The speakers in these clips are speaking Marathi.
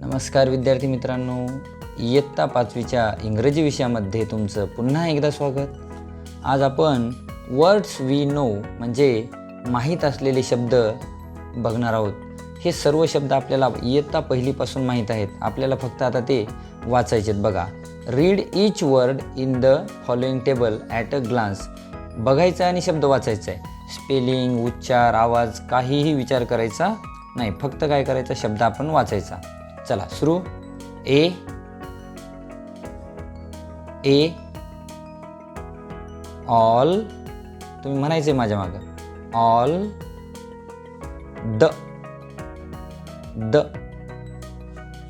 नमस्कार विद्यार्थी मित्रांनो इयत्ता पाचवीच्या इंग्रजी विषयामध्ये तुमचं पुन्हा एकदा स्वागत. आज आपण वर्ड्स वी नो म्हणजे माहीत असलेले शब्द बघणार आहोत. हे सर्व शब्द आपल्याला इयत्ता पहिलीपासून माहीत आहेत. आपल्याला फक्त आता ते वाचायचे आहेत. बघा read each word in the following table at a glance बघायचं आणि शब्द वाचायचा आहे. स्पेलिंग उच्चार आवाज काहीही विचार करायचा नाही. फक्त काय करायचा? शब्द आपण वाचायचा. चला सुरू. ए ए ऑल तुम्ही म्हणायचे माझ्या मागं. All the the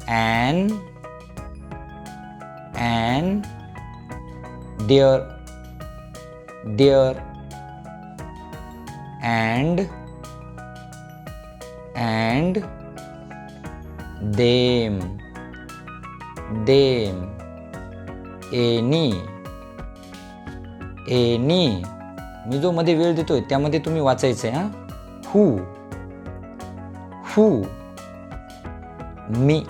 and and dear dear and and them them any any मी जो मध्ये वेळ देतोय त्यामध्ये तुम्ही वाचायचं आहे हां? Who. Who. Me.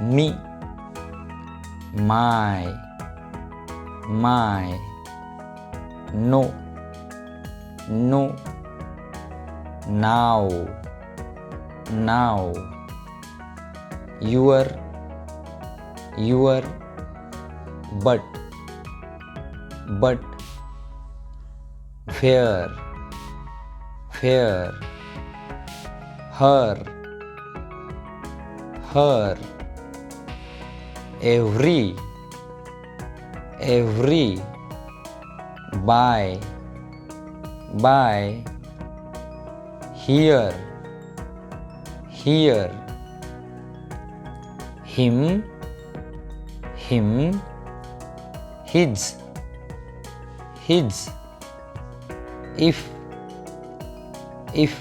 Me. My. My. No. No. Now. Now. Your your but but fair fair her her every every by by here here him him his his if if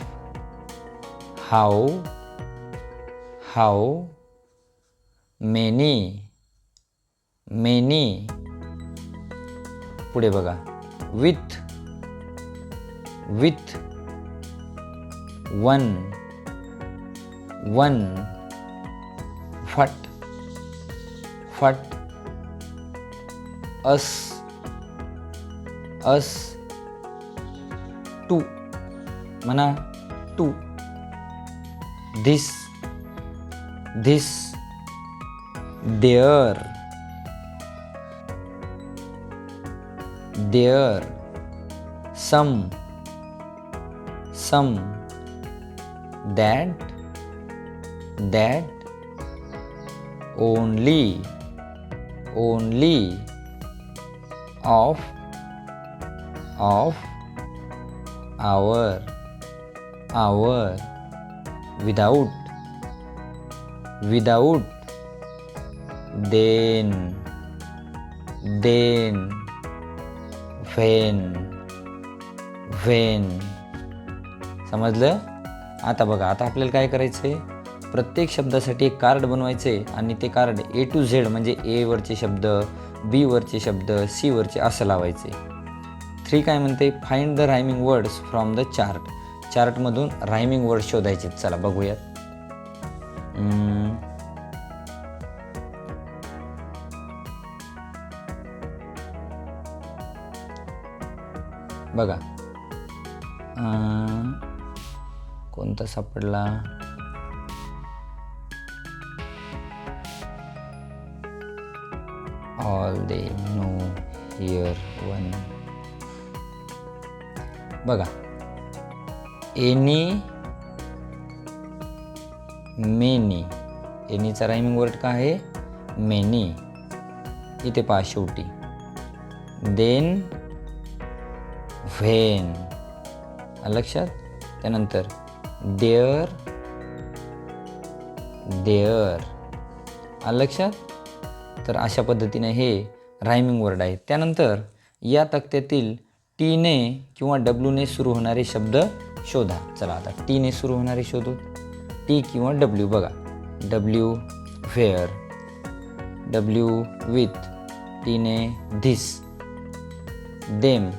how how many many पुढे बघा with with one one what फट अस अस टू मना to this this there there some some that that only only of of our our without without then then when when समजलं आता बघा आता आपल्याला काय करायचं आहे प्रत्येक शब्दासाठी एक कार्ड बनवायचे आणि ते कार्ड ए टू झेड म्हणजे ए वरचे शब्द बी वरचे शब्द सी वरचे असं लावायचे. थ्री काय म्हणते? Find the rhyming words from the chart चार्टमधून रायमिंग वर्ड शोधायचे. चला बघूयात. बघा. कोणता सापडला? All they know here one बघा एनी मेनी एनीचा रायमिंग वर्ड काय आहे? मेनी इथे पहा शेवटी. देन व्हेन लक्षात? त्यानंतर देअर देअर लक्षात? तर अशा पद्धतीने हे रायमिंग वर्ड आहे. त्यानंतर या तक्त्यातील टीने किंवा डब्ल्यूने सुरू होणारे शब्द शोधा. चला आता टीने सुरू होणारे शोधू. टी किंवा डब्ल्यू बघा. डब्ल्यू व्हेअर डब्ल्यू विथ टीने धिस देम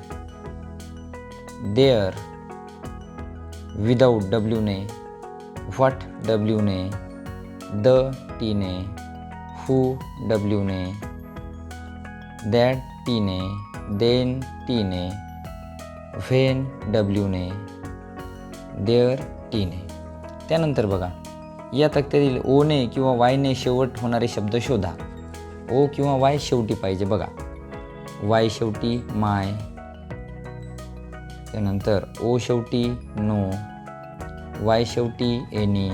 देअर विदाऊट डब्ल्यूने व्हॉट डब्ल्यूने द टीने हू डब्ल्यूने दॅट टीने देन टीने व्हेन डब्ल्यूने देअर टीने त्यानंतर बघा या तक्त्यातील ओने किंवा वायने शेवट होणारे शब्द शोधा. ओ किंवा वाय शेवटी पाहिजे बघा. वाय शेवटी माय त्यानंतर ओ शेवटी नो वाय शेवटी एनी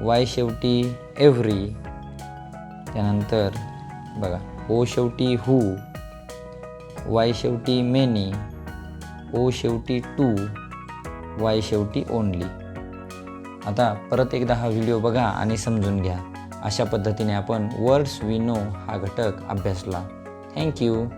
वाय शेवटी एव्हरी त्यानंतर बघा ओ शेवटी हू वाय शेवटी मेनी ओ शेवटी टू वाय शेवटी ओनली. आता परत एकदा हा व्हिडिओ बघा आणि समजून घ्या. अशा पद्धतीने आपण वर्ड्स वी नो हा घटक अभ्यासला. थँक्यू.